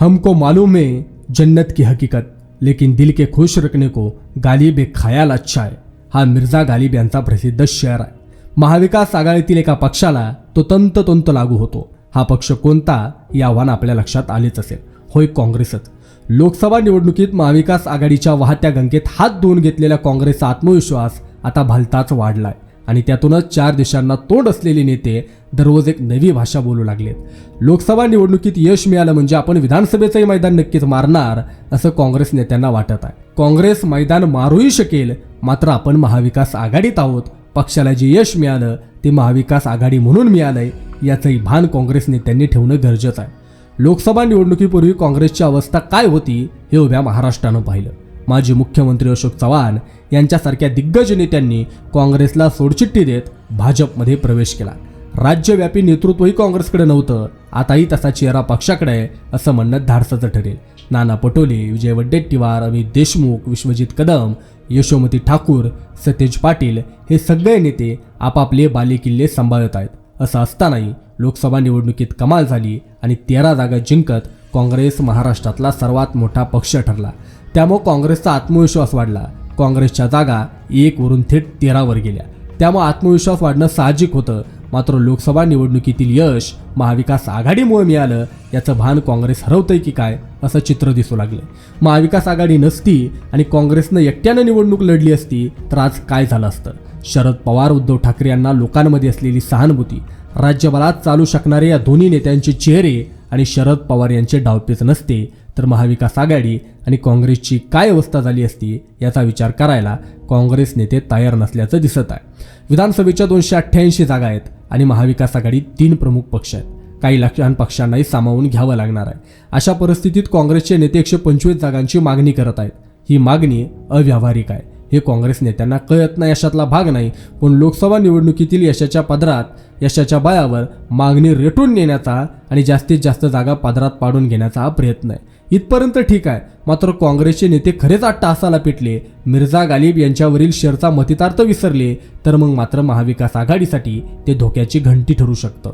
हमको मालूम है जन्नत की हकीकत लेकिन दिल के खुश रखने को गालिब एक खयाल अच्छा आहे हा मिर्झा गालिब यांचा प्रसिद्ध शेअर आहे। महाविकास आघाडीतील एका पक्षाला तो तंततंत लागू होतो। हा पक्ष कोणता हे आव्हान आपल्या लक्षात आलेच असेल. होय काँग्रेसच. लोकसभा निवडणुकीत महाविकास आघाडीच्या वाहत्या गंगेत हात धुवून घेतलेल्या काँग्रेसचा आत्मविश्वास आता भलताच वाढलाय. आणि त्यातूनच चार देशांना तोंड असलेले नेते दररोज एक नवी भाषा बोलू लागलेत. लोकसभा निवडणुकीत यश मिळालं म्हणजे आपण विधानसभेचंही मैदान नक्कीच मारणार असं काँग्रेस नेत्यांना वाटत आहे. काँग्रेस मैदान मारूही शकेल मात्र आपण महाविकास आघाडीत आहोत. पक्षाला जे यश मिळालं ते महाविकास आघाडी म्हणून मिळालंय याचंही भान काँग्रेस नेत्यांनी ठेवणं गरजेचं आहे. लोकसभा निवडणुकीपूर्वी काँग्रेसची अवस्था काय होती हे उभ्या महाराष्ट्रानं पाहिलं. माजी मुख्यमंत्री अशोक चव्हाण यांच्यासारख्या दिग्गज नेत्यांनी काँग्रेसला सोडचिठ्ठी देत भाजपमध्ये प्रवेश केला. राज्यव्यापी नेतृत्वही काँग्रेसकडे नव्हतं. आताही तसा चेहरा पक्षाकडे आहे असं म्हणणं धाडसाचं ठरेल. नाना पटोले विजय वड्डेट्टीवार अमित देशमुख विश्वजित कदम यशोमती ठाकूर सतेज पाटील हे सगळे नेते आपापले बालेकिल्ले सांभाळत आहेत. असं असतानाही लोकसभा निवडणुकीत कमाल झाली आणि तेरा जागा जिंकत काँग्रेस महाराष्ट्रातला सर्वात मोठा पक्ष ठरला. त्यामुळे काँग्रेसचा आत्मविश्वास वाढला. काँग्रेसच्या जागा एकवरून थेट तेरावर गेल्या. त्यामुळे आत्मविश्वास वाढणं साहजिक होतं. मात्र लोकसभा निवडणुकीतील यश महाविकास आघाडीमुळे मिळालं याचं भान काँग्रेस हरवतंय की काय असं चित्र दिसू लागलं महाविकास आघाडी नसती आणि काँग्रेसनं एकट्यानं निवडणूक लढली असती तर आज काय झालं असतं? शरद पवार उद्धव ठाकरे यांना लोकांमध्ये असलेली सहानुभूती राज्यभरात चालू शकणारे या दोन्ही नेत्यांचे चेहरे आणि शरद पवार यांचे डावपेच नसते तर महाविकास आघाडी आणि काँग्रेसची काय अवस्था झाली असती याचा विचार करायला काँग्रेस नेते तयार नसल्याचं दिसत आहे. विधानसभेच्या दोनशे अठ्ठ्याऐंशी जागा आहेत आणि महाविकास आघाडी तीन प्रमुख पक्ष आहेत. काही लहान पक्षांनाही सामावून घ्यावं लागणार आहे. अशा परिस्थितीत काँग्रेसचे नेते एकशे पंचवीस जागांची मागणी करत आहेत. ही मागणी अव्यावहारिक आहे. हे काँग्रेस नेत्यांना कळत नाही यशातला भाग नाही. पण लोकसभा निवडणुकीतील यशाच्या पदरात यशाच्या बळावर मागणी रेटून नेण्याचा आणि जास्तीत जास्त जागा पदरात पाडून घेण्याचा हा प्रयत्न आहे. इथपर्यंत ठीक आहे. मात्र काँग्रेसचे नेते खरेच अट्टहासाला पेटले. मिर्झा गालिब यांच्यावरील शेरचा मतितार्थ विसरले तर मग मात्र महाविकास आघाडीसाठी ते धोक्याची घंटी ठरू शकतं.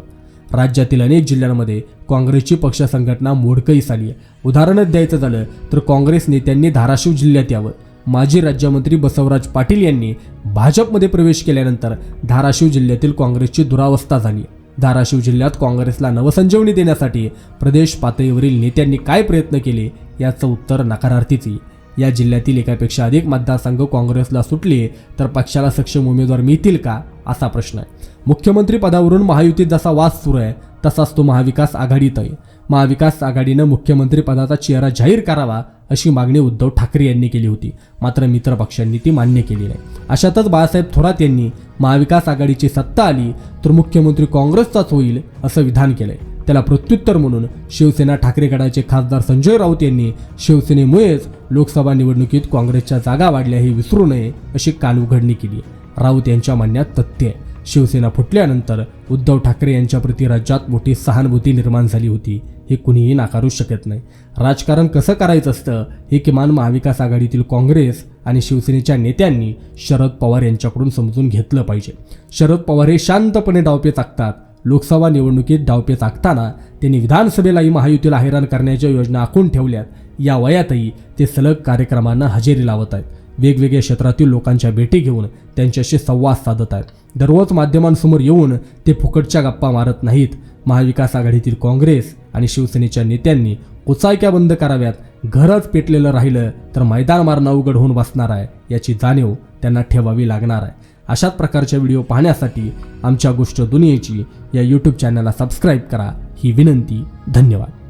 राज्यातील अनेक जिल्ह्यांमध्ये काँग्रेसची पक्ष संघटना मोडकळीस आली आहे. उदाहरणच द्यायचं झालं तर काँग्रेस नेत्यांनी धाराशिव जिल्ह्यात यावं. माजी राज्यमंत्री बसवराज पाटील यांनी भाजपमध्ये प्रवेश केल्यानंतर धाराशिव जिल्ह्यातील काँग्रेसची दुरावस्था झाली धाराशिव जिल्ह्यात काँग्रेसला नवसंजीवनी देण्यासाठी प्रदेश पातळीवरील नेत्यांनी काय प्रयत्न केले याचं उत्तर नकारार्थीच. आहे या जिल्ह्यातील एकापेक्षा अधिक मतदारसंघ काँग्रेसला सुटले तर पक्षाला सक्षम उमेदवार मिळतील का? असा प्रश्न. आहे मुख्यमंत्री पदावरून महायुतीत जसा वाद सुरू आहे तसाच तो महाविकास आघाडीत आहे महाविकास आघाडीनं मुख्यमंत्रीपदाचा चेहरा जाहीर करावा अशी मागणी उद्धव ठाकरे यांनी केली होती. मात्र मित्र पक्षांनी ती मान्य केली नाही. अशातच बाळासाहेब थोरात यांनी महाविकास आघाडीची सत्ता आली तर मुख्यमंत्री काँग्रेसचाच होईल असं विधान केलंय. त्याला प्रत्युत्तर म्हणून शिवसेना ठाकरे गटाचे खासदार संजय राऊत यांनी शिवसेनेमुळेच लोकसभा निवडणुकीत काँग्रेसच्या जागा वाढल्या हे विसरू नये अशी कानउघडणी केली राऊत यांच्या म्हणण्यात तथ्य आहे. शिवसेना फुटल्यानंतर उद्धव ठाकरे यांच्याप्रती राज्यात मोठी सहानुभूती निर्माण झाली होती. हे कुणीही नाकारू शकत नाही. राजकारण कसं करायचं असतं हे किमान महाविकास आघाडीतील काँग्रेस आणि शिवसेनेच्या नेत्यांनी शरद पवार यांच्याकडून समजून घेतलं पाहिजे. शरद पवार हे शांतपणे डावपे चाकतात. लोकसभा निवडणुकीत डावपे चाकताना त्यांनी विधानसभेलाही महायुतीला हैराण करण्याच्या योजना आखून ठेवल्यात. या वयातही ते सलग कार्यक्रमांना हजेरी लावत आहेत. वेगवेगळ्या क्षेत्रातील लोकांच्या भेटी घेऊन त्यांच्याशी संवाद साधत आहेत. दररोज माध्यमांसमोर येऊन ते फुकटच्या गप्पा मारत नाहीत. महाविकास आघाडीतील काँग्रेस आणि शिवसेनेच्या नेत्यांनी कुचायक्या बंद कराव्यात घरच पेटलेलं राहिलं तर मैदान मारणं अवघड होऊन बसणार आहे याची जाणीव त्यांना ठेवावी लागणार आहे. अशाच प्रकारच्या व्हिडिओ पाहण्यासाठी आमच्या गोष्ट दुनियेची या यूट्यूब चॅनलला सबस्क्राईब करा. ही विनंती धन्यवाद.